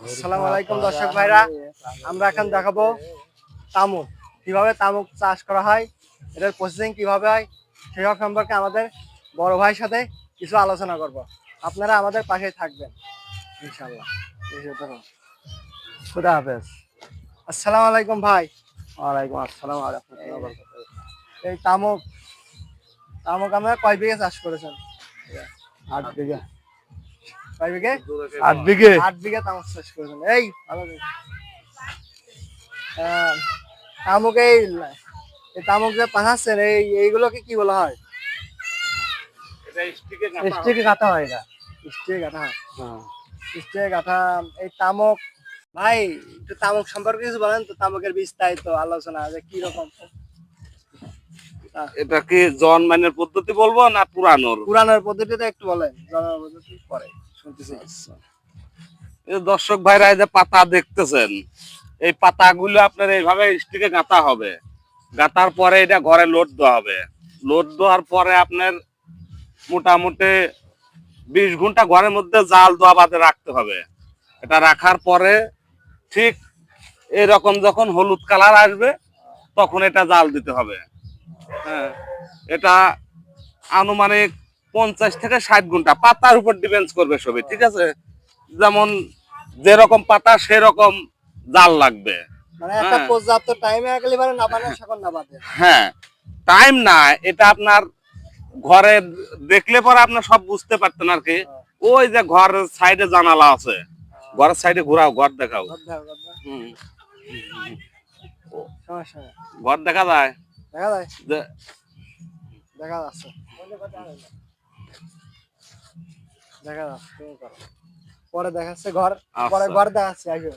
আসসালামু আলাইকুম দর্শক ভাইরা আমরা এখন দেখাবো তামুক কীভাবে তামুক চাষ করা হয় এটার প্রসেসিং কীভাবে হয় সেসব সম্পর্কে আমাদের বড় ভাইয়ের সাথে কিছু আলোচনা করব। আপনারা আমাদের পাশে থাকবেন ইনশাল্লাহ খুদা হাফেজ। আসসালামু আলাইকুম ভাই। ওয়ালাইকুম আসসালাম এই তামুক তামুক আমরা কয় বিঘে চাষ করেছেন? আট বিঘা। কয় বিঘে আট বিঘে। আট বিঘা তামাক চাষ করেছেন এই ভালো তামুক এই এই তামুক যে পাঠাচ্ছেন এই এইগুলোকে কি বলা হয়? স্টিকে কাটা হয়। এটা। হয়। স্টে এই তামুক ভাই একটু তামুক সম্পর্কে কিছু বলেন তো তামুকের বিস্তারিত আলোচনা যে কি রকম? এটা কি জন্মানের পদ্ধতি বলব না পুরানোর? পুরানোর পদ্ধতিটা একটু বলেন জন্মের পদ্ধতি পরে। দর্শক ভাইরা এই যে পাতা দেখতেছেন এই পাতাগুলো আপনার এইভাবে স্টিকে গাঁথা হবে। গাঁথার পরে এটা ঘরে লোড দেওয়া হবে। লোড দেওয়ার পরে আপনার মোটামুটি বিশ ঘণ্টা ঘরের মধ্যে জাল দেওয়া বাদে রাখতে হবে। এটা রাখার পরে ঠিক এরকম যখন হলুদ কালার আসবে তখন এটা জাল দিতে হবে। হ্যাঁ এটা আনুমানিক পঞ্চাশ থেকে ষাট ঘণ্টা পাতার উপর ডিপেন্ড করবে সবই ঠিক আছে? যেমন যেরকম পাতা সেরকম জাল লাগবে। মানে হ্যাঁ। টাইমে না হ্যাঁ না এটা আপনার ঘরে দেখলে পরে আপনার সব বুঝতে পারতেন আর কি। ওই যে ঘরের সাইডে জানালা আছে ঘরের সাইডে ঘোরাও ঘর দেখাও। ঘর দেখা যায়? দেখা যায়। দেখা যাচ্ছে। দেখা যাচ্ছে তুমি করো। পরে দেখাচ্ছে ঘর পরে আচ্ছা। ঘর দেখাচ্ছে আসবে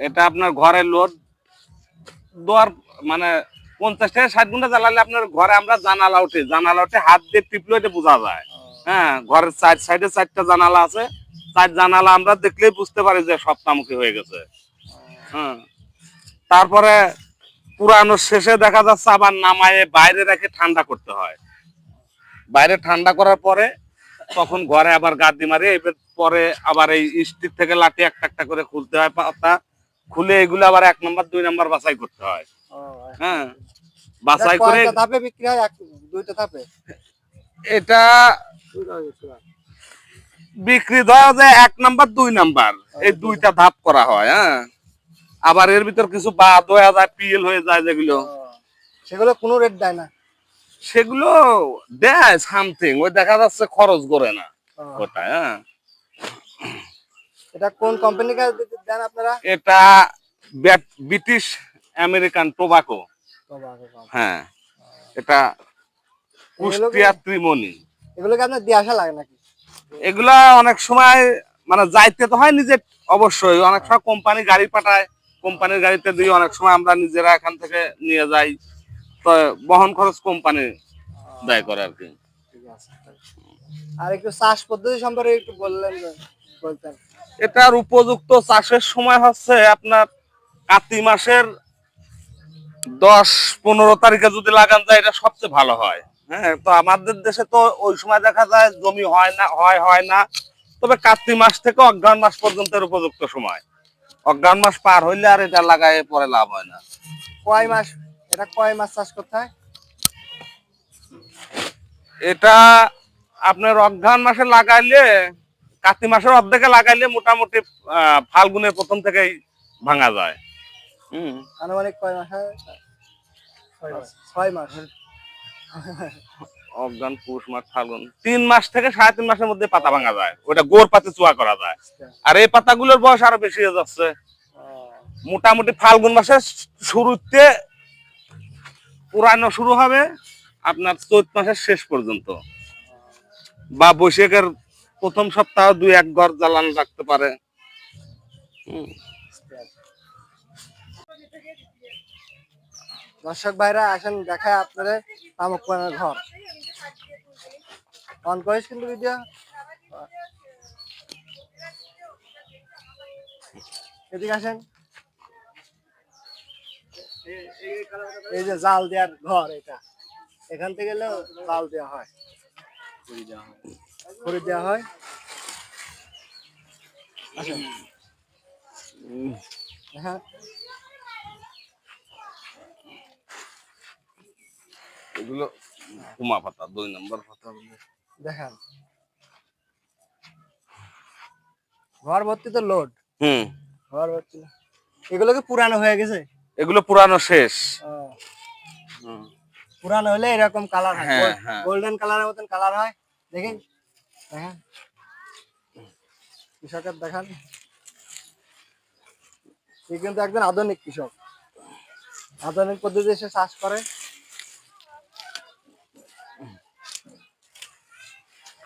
এটা আপনার ঘরে লোড। মানে পঞ্চাশ থেকে ষাট ঘণ্টা জ্বালালে আপনার ঘরে আমরা জানালা উঠে জানালা উঠে হাত দিয়ে টিপলে এটা বোঝা যায়। হ্যাঁ ঘরের চার সাইডে চারটা জানালা আছে। চার জানালা আমরা দেখলেই বুঝতে পারি যে সপ্তাহমুখী হয়ে গেছে। হ্যাঁ। তারপরে পুরানো শেষে দেখা যাচ্ছে আবার নামায়ে বাইরে রেখে ঠান্ডা করতে হয়। বাইরে ঠান্ডা করার পরে তখন ঘরে আবার গাদি মারি এবার পরে আবার এই স্টিক থেকে লাঠি একটা একটা করে খুলতে হয় পাতা। খুলে এগুলো আবার এক নম্বর দুই নম্বর বাছাই করতে হয়। হ্যাঁ বাছাই এটা করে ধাপে বিক্রি হয় এক দুইটা ধাপে? এটা বিক্রি দেওয়া যায় এক নাম্বার দুই নাম্বার। এই দুইটা ধাপ করা হয় হ্যাঁ। আবার এর ভিতর কিছু বাদ হয়ে যায় পিএল হয়ে যায় যেগুলো। সেগুলো কোনো রেট দেয় না। সেগুলো দেয় সামথিং ওই দেখা যাচ্ছে খরচ করে না। ওটা হ্যাঁ। এটা কোন দিতে দেন আপনারা? এটা ব্রিটিশ আমেরিকান টোবাকো। হ্যাঁ এটা কুষ্টিয়া ত্রিমণি। এগুলোকে আপনার দিয়ে আসা লাগে নাকি? এগুলা অনেক সময় মানে যাইতে তো হয় নিজে অবশ্যই। অনেক সময় কোম্পানি গাড়ি পাঠায় কোম্পানির গাড়িতে দিয়ে অনেক সময় আমরা নিজেরা এখান থেকে নিয়ে যাই। বহন খরচ কোম্পানি ব্যয় করে আর কি। আর একটু চাষ পদ্ধতি সম্পর্কে একটু বললেন বলতেন। এটার উপযুক্ত চাষের সময় হচ্ছে আপনার কার্তিক মাসের দশ পনেরো তারিখে যদি লাগান যায় এটা সবচেয়ে ভালো হয়। হ্যাঁ তো আমাদের দেশে তো ওই সময় দেখা যায় জমি হয় না হয় হয় না। তবে কার্তিক মাস থেকে অজ্ঞান মাস পর্যন্ত উপযুক্ত সময়। অজ্ঞান মাস পার হইলে আর এটা লাগায় পরে লাভ হয় না। কয় মাস এটা কয় মাস চাষ করতে হয়? এটা আপনার অজ্ঞান মাসে লাগাইলে কার্তিক মাসের অর্ধেকে লাগাইলে মোটামুটি ফাল্গুনের প্রথম থেকেই ভাঙা যায়। হম। আনুমানিক কয় মাস ছয় মাস। অজ্ঞান পৌষ মাস ফাল্গুন তিন মাস থেকে সাড়ে তিন মাসের মধ্যে পাতা ভাঙা যায়। ওটা গোড় পাতে চুয়া করা যায়। আর এই পাতাগুলোর বয়স আরও বেশি হয়ে যাচ্ছে। মোটামুটি ফাল্গুন মাসের শুরুতে পুরানো শুরু হবে আপনার চৈত মাসের শেষ পর্যন্ত। বা বৈশাখের প্রথম সপ্তাহ দুই এক ঘর জ্বালানো রাখতে পারে। দর্শক ভাইরা আসেন দেখায় আপনাদের তামুক পানের ঘর। অন করিস কিন্তু ভিডিও এদিকে আসেন। এই যে জাল দেওয়ার ঘর এটা। এখান থেকে গেলে জাল দেওয়া হয়। দেওয়া হয়। হ্যাঁ। এগুলো পাতা দুই নম্বর পাতা দেখেন। ঘর ভর্তি তো লোড হুম। ঘর ভর্তি এগুলো কি পুরানো হয়ে গেছে? এগুলো পুরানো শেষ। পুরানো হলে এরকম কালার হয়। হ্যাঁ, হ্যাঁ। গোল্ডেন কালারের মতন কালার হয়। দেখেন দেখেন। কৃষকের দেখান। সে কিন্তু একজন আধুনিক কৃষক। আধুনিক পদ্ধতি সে চাষ করে।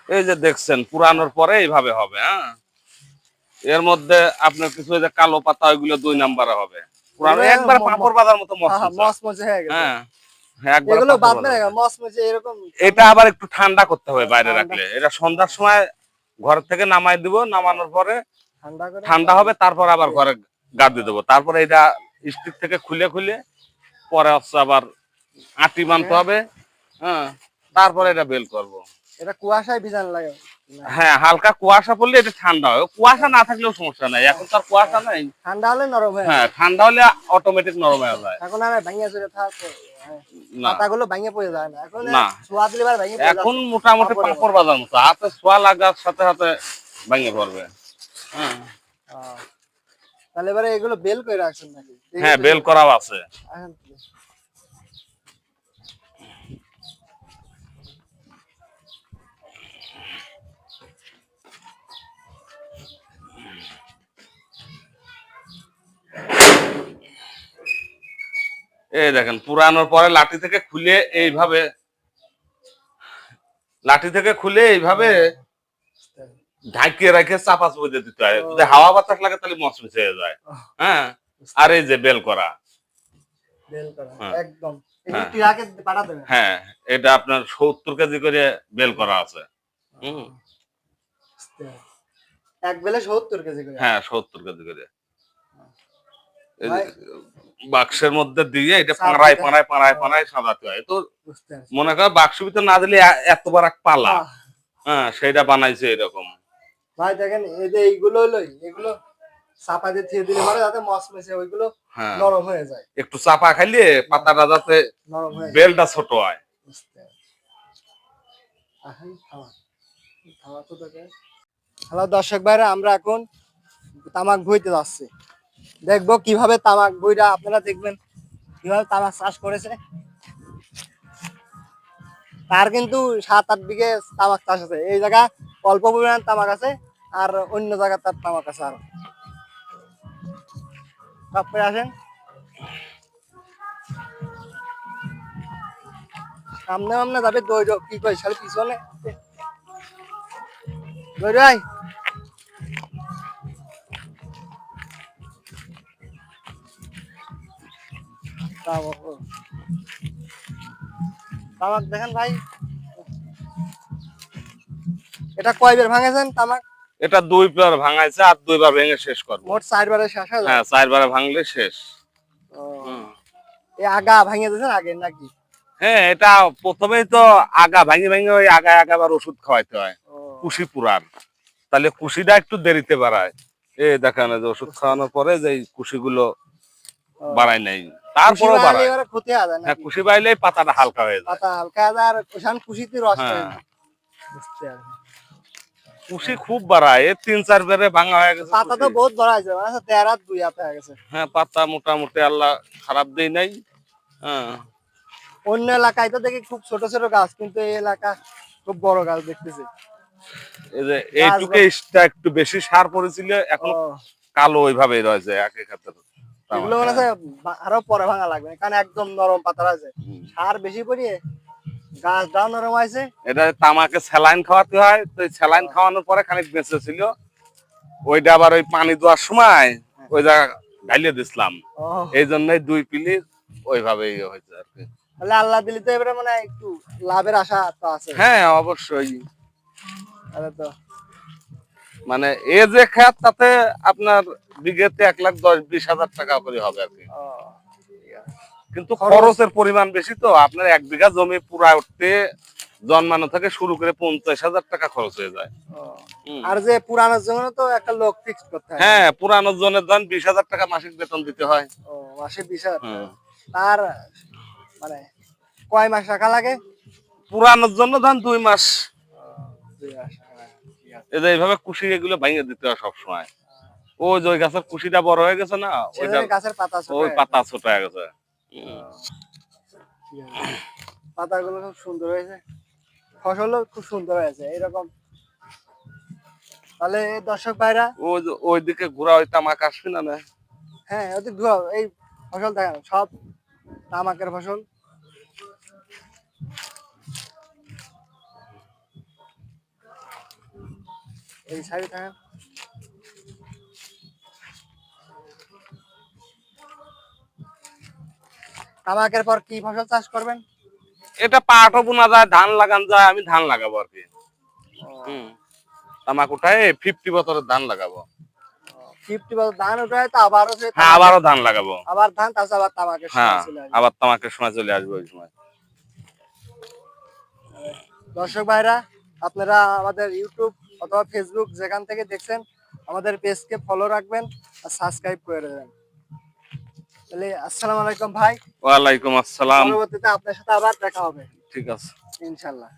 এই যে দেখছেন পুরানোর পরে এইভাবে হবে হ্যাঁ? এর মধ্যে আপনার কিছু যে কালো পাতা ওইগুলো দুই নাম্বারে হবে। পুরানো একবার পাপড় বাজার মতো মসমসে হয়ে গেছে। হ্যাঁ হ্যাঁ, এগুলো বাদ না মসমসে এরকম এটা আবার একটু ঠান্ডা করতে হবে বাইরে রাখলে। এটা সন্ধ্যার সময় ঘর থেকে নামাই দিব নামানোর পরে ঠান্ডা ঠান্ডা হবে তারপর আবার ঘরে গা দিয়ে দেবো। তারপরে এটা স্টিক থেকে খুলে খুলে পরে হচ্ছে আবার আটি মানতে হবে হ্যাঁ তারপরে এটা বেল করব। এটা কুয়াশায় ভিজান লাগে। হ্যাঁ হালকা কুয়াশা পড়লে এটা ঠান্ডা হয়। কুয়াশা না থাকলেও সমস্যা নাই। এখন তো আর কুয়াশা নাই। ঠান্ডা হলে নরম হয়ে হ্যাঁ ঠান্ডা হলে অটোমেটিক নরম হয়ে যায়। এখন আর ভাঙিয়ে চলে থাকো পাতাগুলো ভাঙিয়ে পড়ে যায় না। এখন সোয়া দিলে এবার এখন মোটামুটি পাপড়ের বাজার মতো। হাতে সোয়া লাগার সাথে সাথে ভেঙে পড়বে। হ্যাঁ। তাহলে এবারে এগুলো বেল করে রাখছেন নাকি? হ্যাঁ বেল করাও আছে। এই দেখেন পুরানোর পরে লাঠি থেকে খুলে এইভাবে লাঠি থেকে খুলে এইভাবে ঢাকিয়ে রেখে চাপা চুপে দিতে হয়। যদি হাওয়া বাতাস লাগে তাহলে মচমচ হয়ে যায় হ্যাঁ? আর এই যে বেল করা। হ্যাঁ। একদম। হ্যাঁ। হ্যাঁ এটা আপনার সত্তর কেজি করে বেল করা আছে। হুম। এক বেলে সত্তর কেজি করে? হ্যাঁ সত্তর কেজি করে। বাক্সের মধ্যে দিয়ে এটা পাড়ায় পাড়ায় পাড়ায় পাড়ায় সাজাতে হয়। তো মনে কর বাক্স ভিতরে না দিলে এ- এত বড় এক পালা। হ্যাঁ সেটা বানাইছে এরকম। ভাই দেখেন এই যে এইগুলো হলো এগুলো চাপা দিয়ে থিয়ে দিলে পরে যাতে মসমসে ওইগুলো হ্যাঁ। নরম হয়ে যায়। একটু চাপা খাইলে পাতাটা যাতে নরম হয়ে বেলটা ছোট হয়। হ্যালো দর্শক ভাইরা আমরা এখন তামাক বইতে যাচ্ছি। দেখব কীভাবে তামাক বইটা আপনারা দেখবেন, কীভাবে তামাক চাষ করেছে। তার কিন্তু সাত আট বিঘে তামাক চাষ আছে। এই জায়গা অল্প পরিমাণ তামাক আছে, আর অন্য জায়গা তার তামাক আছে আর। আসেন। সামনে সামনে যাবে দৌড় কি কই শালি পিছনে? দৌড় তামাক। দেখেন ভাই। এটা কয় বের ভাঙেছেন তামাক? এটা দুইবার ভাঙাইছে আর দুইবার ভেঙে শেষ করব। মোট চারবারে শেষ হয়ে হ্যাঁ চারবারে ভাঙলে শেষ। এই আগা ভাঙিয়ে দিয়েছেন আগে নাকি? হ্যাঁ এটা প্রথমেই তো আগা ভাঙি ভাঙি ওই আগা আগা আবার ওষুধ খাওয়াইতে হয়। কুশি পুরার তাহলে কুশিটা একটু দেরিতে বাড়ায়। এ দেখেন যে ওষুধ খাওয়ানোর পরে যে কুশিগুলো। বাড়ায় নাই। ক্ষতি হয় কুশি পাতাটা হালকা হয়ে যায়। পাতা হালকা হয় আর ওখান খুশিতে রস হ্যাঁ। না। কুশি খুব বাড়ায়। তিন চার বেড়ে ভাঙা হয়ে গেছে পাতা তো বহুত বড় মানে হচ্ছে দুই হাতে হয়ে গেছে। হ্যাঁ পাতা মোটামুটি আল্লাহ খারাপ দেই নাই। হ্যাঁ। অন্য এলাকায় তো দেখি খুব ছোট ছোট গাছ কিন্তু এই এলাকা খুব বড় গাছ দেখতেছি। এই যে এইটুকু একটু বেশি সার পড়েছিল এখন কালো ওইভাবেই রয়েছে একে খাতের এগুলো মনে বা- আরও পরে ভাঙা লাগবে কারণ একদম নরম পাতা আছে। সার বেশি পড়িয়ে গাছ নরম হয়েছে। এটা তামাকে স্যালাইন খাওয়াতে হয় তো স্যালাইন খাওয়ানোর পরে খানিক বেঁচে ছিল। ওইটা আবার ওই পানি দেওয়ার সময় ওই জায়গা ঢালিয়ে দিছিলাম। এই জন্যই দুই পিলি ওইভাবে ইয়ে হয়েছে আর কি। তাহলে আল্লাহ দিলি তো এবারে মানে একটু লাভের আশা তো আছে। হ্যাঁ অবশ্যই। তাহলে তো মানে এ যে খাত তাতে আপনার বিঘেতে এক লাখ দশ বিশ হাজার টাকা করে হবে আর কি। কিন্তু খরচের পরিমাণ বেশি তো আপনার এক বিঘা জমি পুরা উঠতে জন্মানো থেকে শুরু করে পঞ্চাশ হাজার টাকা খরচ হয়ে যায়। আর যে পুরানোর জন্য তো একটা লোক ফিক্স করতে হয়। হ্যাঁ পুরানো জনের দান বিশ হাজার টাকা মাসিক বেতন দিতে হয়। ও মাসে বিশ হাজার হুম। তার মানে কয় মাস রাখা লাগে? পুরানোর জন্য ধান দুই মাস। দুই মাস, হ্যাঁ। এই যে এইভাবে কুশি এগুলো ভেঙে দিতে হয় সবসময়। ওই যে ওই গাছের কুশিটা বড় হয়ে গেছে না ওইটা গাছের পাতা ওই পাতা ছোট হয়ে গেছে। পাতাগুলো খুব সুন্দর হয়েছে। ফসলও খুব সুন্দর হয়েছে এরকম। তাহলে দর্শক ভাইরা ওই ওইদিকে ঘোরা ওই তামাক আসবে না না? হ্যাঁ ওদের ধোয়া এই ফসল দেখেন সব তামাকের ফসল। এই সাইডে দেখেন তামাকের পর কি ফসল চাষ করবেন? এটা পাটও বোনা যায় ধান লাগান যায় আমি ধান লাগাবো আর কি। তামাক উঠায় ফিফটি বছরের ধান লাগাবো। ফিফটি বছর ধান তো আবারও হ্যাঁ আবারও ধান লাগাবো। আবার ধান আবার তামাকের হ্যাঁ। আবার তামাকের সময় চলে আসবে ওই সময়। দর্শক ভাইরা আপনারা আমাদের ইউটিউব অথবা ফেসবুক যেখান থেকে দেখছেন আমাদের পেজকে ফলো রাখবেন আর সাবস্ক্রাইব করে দেবেন। তাহলে আসসালামু আলাইকুম ভাই। ওয়ালাইকুম আসসালাম। পরবর্তীতে আপনার সাথে আবার দেখা হবে। ঠিক আছে। ইনশাল্লাহ